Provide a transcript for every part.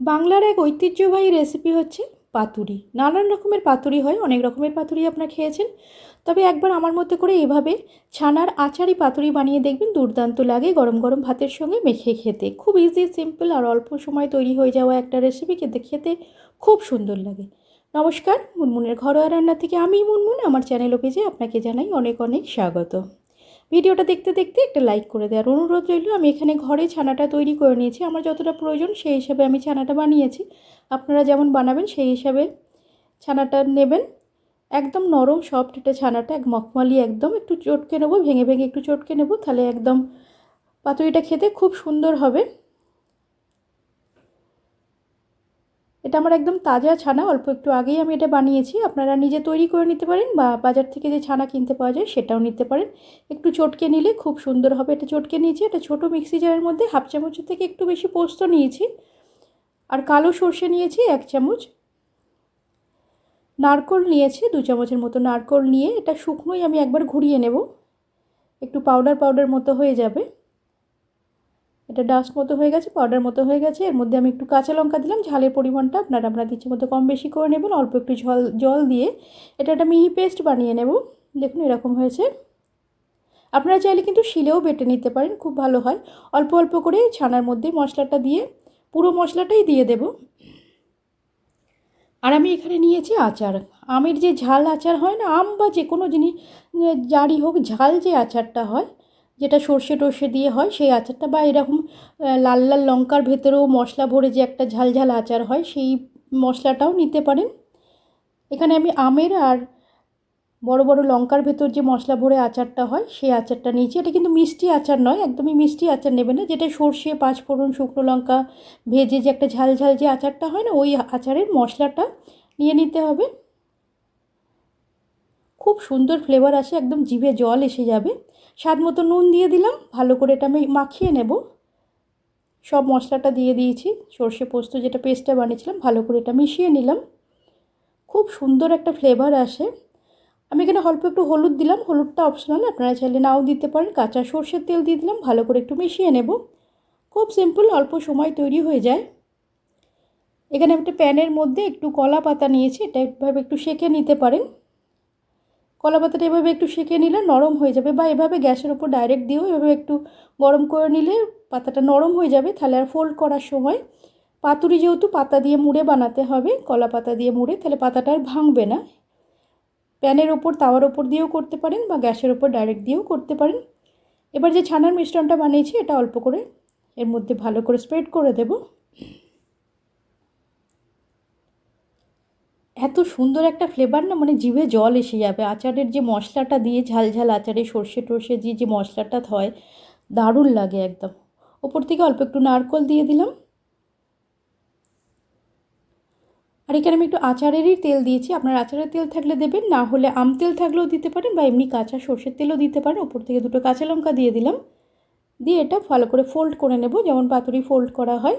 বাংলার এক ঐতিহ্যবাহী রেসিপি হচ্ছে পাতুরি। নানান রকমের পাতুরি হয়, অনেক রকমের পাতুরি আপনারা খেয়েছেন। তবে একবার আমার মধ্যে করে এভাবে ছানার আচারি পাতুরি বানিয়ে দেখবেন, দুর্দান্ত লাগে গরম গরম ভাতের সঙ্গে মেখে খেতে। খুব ইজি সিম্পল আর অল্প সময় তৈরি হয়ে যাওয়া একটা রেসিপি খেতে খেতে খুব সুন্দর লাগে। নমস্কার, মুনমুনের ঘরোয়া রান্না থেকে আমি মুনমুন। আমার চ্যানেল পেজে আপনাকে জানাই অনেক অনেক স্বাগত। ভিডিওটা দেখতে দেখতে একটা লাইক করে দেওয়ার অনুরোধ রইল। আমি এখানে ঘরে ছানাটা তৈরি করে নিয়েছি। আমার যতটা প্রয়োজন সেই হিসাবে আমি ছানাটা বানিয়েছি। আপনারা যেমন বানাবেন সেই হিসাবে ছানাটা নেবেন। একদম নরম সফট এটা ছানাটা, এক মখমালি একদম। একটু চটকে নেব, ভেঙে ভেঙে একটু চটকে নেব, তাহলে একদম পাতুরিটা খেতে খুব সুন্দর হবে। এটা আমার একদম তাজা ছানা, অল্প একটু আগেই আমি এটা বানিয়েছি। আপনারা নিজে তৈরি করে নিতে পারেন বা বাজার থেকে যে ছানা কিনতে পাওয়া যায় সেটাও নিতে পারেন। একটু চটকে নিলে খুব সুন্দর হবে এটা চটকে নিয়েছি। এটা ছোটো মিক্সি জারের মধ্যে হাফ চামচের থেকে একটু বেশি পোস্ত নিয়েছি। আর কালো সর্ষে নিয়েছি এক চামচ। নারকোল নিয়েছি দু চামচের মতো নারকোল নিয়ে। এটা শুকনোই আমি একবার ঘুরিয়ে নেব। একটু পাউডার পাউডার মতো হয়ে যাবে। এটা ডাস্ট মতো হয়ে গেছে পাউডার মতো হয়ে গেছে। এর মধ্যে আমি একটু কাঁচা লঙ্কা দিলাম, ঝালের পরিমাণটা আপনারা, আপনার ইচ্ছে মতো কম বেশি করে নেবেন, অল্প একটু জল জল দিয়ে। এটা একটা মিহি পেস্ট বানিয়ে নেব। দেখুন এরকম হয়েছে। আপনারা চাইলে কিন্তু শিলেও বেটে নিতে পারেন, খুব ভালো হয়। অল্প অল্প করে ছানার মধ্যে মশলাটা দিয়ে, পুরো মশলাটাই দিয়ে দেব। আর আমি এখানে নিয়েছি আচার। আমের যে ঝাল আচার হয় না, আম বা যে কোনো জিনিস যারই হোক, ঝাল যে আচারটা হয় যেটা সর্ষে টর্ষে দিয়ে হয়, সেই আচারটা বা এরকম লাল লাল লঙ্কার ভেতরেও মশলা ভরে যে একটা ঝাল ঝাল আচার হয়, সেই মশলাটাও নিতে পারেন। এখানে আমি আমের আর বড় বড় লঙ্কার ভেতর যে মশলা ভরে আচারটা হয়, সেই আচারটা নিয়েছি। এটা কিন্তু মিষ্টি আচার নয়, একদমই মিষ্টি আচার নেবে না। যেটা সর্ষে, পাঁচফোড়ন, শুকনো লঙ্কা ভেজে যে একটা ঝাল ঝাল যে আচারটা হয় না, ওই আচারের মশলাটা নিয়ে নিতে হবে। খুব সুন্দর ফ্লেভার আসে, একদম জিভে জল এসে যাবে। স্বাদ মতো নুন দিয়ে দিলাম, ভালো করে এটা আমি মাখিয়ে নেব। সব মশলাটা দিয়ে দিয়েছি, সর্ষে পোস্ত যেটা পেস্টটা বানিয়েছিলাম, ভালো করে এটা মিশিয়ে নিলাম। খুব সুন্দর একটা ফ্লেভার আসে। আমি এখানে অল্প একটু হলুদ দিলাম, হলুদটা অপশনাল আপনারা চাইলে নাও দিতে পারেন। কাঁচা সর্ষের তেল দিয়ে দিলাম, ভালো করে একটু মিশিয়ে নেব। খুব সিম্পল অল্প সময় তৈরি হয়ে যায়। এখানে একটা প্যানের মধ্যে একটু কলা পাতা নিয়েছি, এটা একটু সেঁকে নিতে পারেন। কলা পাতাটা এভাবে একটু সেঁকে নিলে নরম হয়ে যাবে বা এভাবে গ্যাসের উপর ডাইরেক্ট দিয়েও এভাবে একটু গরম করে নিলে পাতাটা নরম হয়ে যাবে। তাহলে আর ফোল্ড করার সময় পাতুরি যেহেতু পাতা দিয়ে মুড়ে বানাতে হবে কলা পাতা দিয়ে মুড়ে, তাহলে পাতাটা আর ভাঙবে না। প্যানের ওপর, তাওয়ার ওপর দিয়েও করতে পারেন বা গ্যাসের ওপর ডাইরেক্ট দিয়েও করতে পারেন। এবার যে ছানার মিশ্রণটা বানিয়েছি, এটা অল্প করে এর মধ্যে ভালো করে স্প্রেড করে দেব। এত সুন্দর একটা ফ্লেভার না মানে জিভে জল এসে যাবে। আচারের যে মশলাটা দিয়ে ঝাল ঝাল আচারে সর্ষে টর্ষে দিয়ে যে মশলাটা হয়, দারুণ লাগে একদম। ওপর থেকে অল্প একটু নারকল দিয়ে দিলাম। আর এখানে আমি একটু আচারেরই তেল দিয়েছি। আপনার আচারের তেল থাকলে দেবেন, না হলে আম তেল থাকলেও দিতে পারেন বা এমনি কাঁচা সর্ষের তেলও দিতে পারেন। ওপর থেকে দুটো কাঁচা লঙ্কা দিয়ে দিলাম। দিয়ে এটা ভালো করে ফোল্ড করে নেব। যেমন পাতুরি ফোল্ড করা হয়।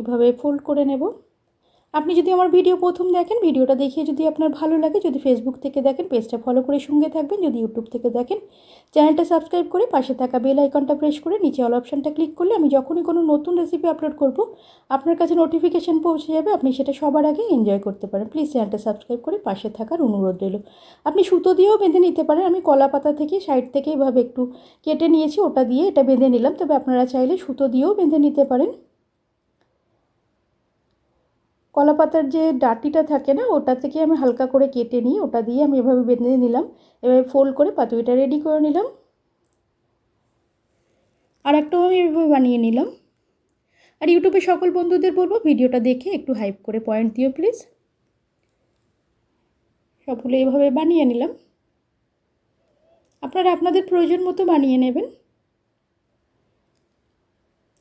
এভাবে ফোল্ড করে নেব। আপনি যদি আমার ভিডিও প্রথম দেখেন ভিডিওটা দেখিয়ে যদি আপনার ভালো লাগে, যদি ফেসবুক থেকে দেখেন পেজটা ফলো করে সঙ্গে থাকবেন, যদি ইউটিউব থেকে দেখেন চ্যানেলটা সাবস্ক্রাইব করে পাশে থাকা বেল আইকনটা প্রেস করে নিচে অল অপশানটা ক্লিক করলে আমি যখনই কোনো নতুন রেসিপি আপলোড করব, আপনার কাছে নোটিফিকেশান পৌঁছে যাবে, আপনি সেটা সবার আগে এনজয় করতে পারেন। প্লিজ চ্যানেলটা সাবস্ক্রাইব করে পাশে থাকার অনুরোধ রইল। আপনি সুতো দিয়েও বেঁধে নিতে পারেন, আমি কলা পাতা থেকে সাইড থেকে এভাবে একটু কেটে নিয়েছি, ওটা দিয়ে এটা বেঁধে নিলাম, তবে আপনারা চাইলে সুতো দিয়েও বেঁধে নিতে পারেন। কলা পাতার যে ডাটিটা থাকে না, ওটা থেকে আমি হালকা করে কেটে নিই, ওটা দিয়ে আমি এভাবে বেঁধে নিলাম। এভাবে ফোল্ড করে পাতুরিটা রেডি করে নিলাম। আর একটাও আমি এভাবে বানিয়ে নিলাম। আর ইউটিউবে সকল বন্ধুদের বলব, ভিডিওটা দেখে একটু হাইপ করে পয়েন্ট দিও প্লিজ সবগুলো এভাবে বানিয়ে নিলাম। আপনারা আপনাদের প্রয়োজন মতো বানিয়ে নেবেন।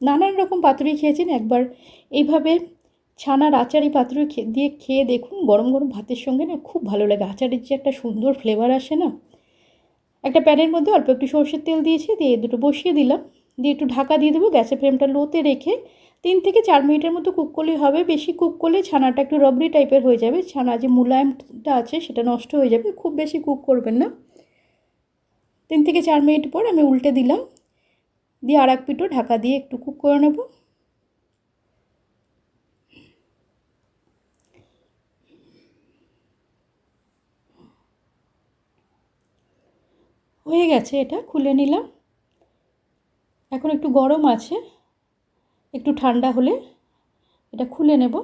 নানান রকম পাতুরি খেয়েছেন, একবার এইভাবে ছানার আচারি পাত্র দিয়ে খেয়ে দেখুন গরম গরম ভাতের সঙ্গে না খুব ভালো লাগে। আচারের যে একটা সুন্দর ফ্লেভার আসে না? একটা প্যানের মধ্যে অল্প একটু সর্ষের তেল দিয়েছি, দিয়ে দুটো বসিয়ে দিলাম। দিয়ে একটু ঢাকা দিয়ে দেবো, গ্যাসের ফ্লেমটা লোতে রেখে তিন থেকে চার মিনিটের মতো কুক করলেই হবে। বেশি কুক করলে ছানাটা একটু রবরি টাইপের হয়ে যাবে। ছানা যে মুলায়মটা আছে সেটা নষ্ট হয়ে যাবে। খুব বেশি কুক করবেন না। তিন থেকে চার মিনিট পর আমি উল্টে দিলাম। দিয়ে আর এক পিঠো ঢাকা দিয়ে একটু কুক করে নেব। হয়ে গেছে এটা, খুলে নিলাম। এখন একটু গরম আছে, একটু ঠান্ডা হলে এটা খুলে নেব।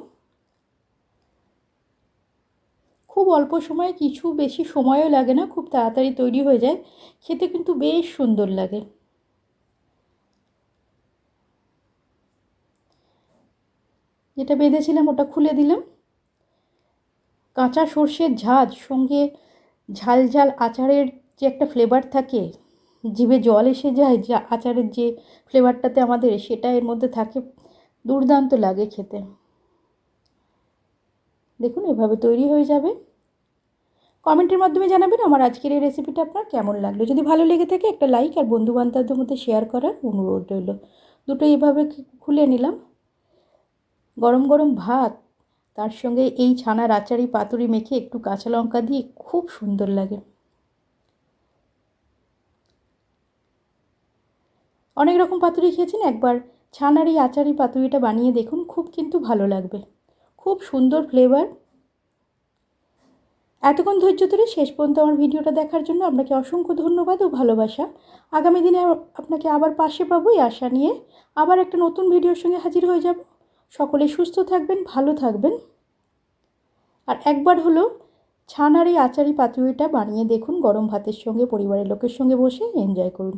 খুব অল্প সময়ে, কিছু বেশি সময়ও লাগে না, খুব তাড়াতাড়ি তৈরি হয়ে যায়। খেতে কিন্তু বেশ সুন্দর লাগে। যেটা বেঁধেছিলাম ওটা খুলে দিলাম। কাঁচা সর্ষের ঝাঁজ সঙ্গে ঝাল ঝাল আচারের যে একটা ফ্লেভার থাকে, জিভে জল এসে যায়, যে আচারের যে ফ্লেভারটাতে আমাদের সেটা এর মধ্যে থাকে, দুর্দান্ত লাগে খেতে। দেখুন, এভাবে তৈরি হয়ে যাবে। কমেন্টের মাধ্যমে জানাবেন আমার আজকের এই রেসিপিটা আপনার কেমন লাগল। যদি ভালো লেগে থাকে, একটা লাইক আর বন্ধুবান্ধবদের মধ্যে শেয়ার করার অনুরোধ রইল। দুটো এভাবে খুলে নিলাম। গরম গরম ভাত, তার সঙ্গে এই ছানার আচারি পাতুরি মেখে একটু কাঁচা লঙ্কা দিয়ে খুব সুন্দর লাগে। অনেক রকম পাতুরি খেয়েছেন, একবার ছানার এই আচারি পাতুরিটা বানিয়ে দেখুন, খুব কিন্তু ভালো লাগবে। খুব সুন্দর ফ্লেভার এতক্ষণ ধৈর্য ধরে শেষ পর্যন্ত আমার ভিডিওটা দেখার জন্য আপনাকে অসংখ্য ধন্যবাদ ও ভালোবাসা। আগামী দিনে আপনাকে আবার পাশে পাবো এই আশা নিয়ে আবার একটা নতুন ভিডিওর সঙ্গে হাজির হয়ে যাব। সকলে সুস্থ থাকবেন, ভালো থাকবেন। আর একবার হলো ছানার এই আচারি পাতুরিটা বানিয়ে দেখুন, গরম ভাতের সঙ্গে, পরিবারের লোকের সঙ্গে বসে এনজয় করুন।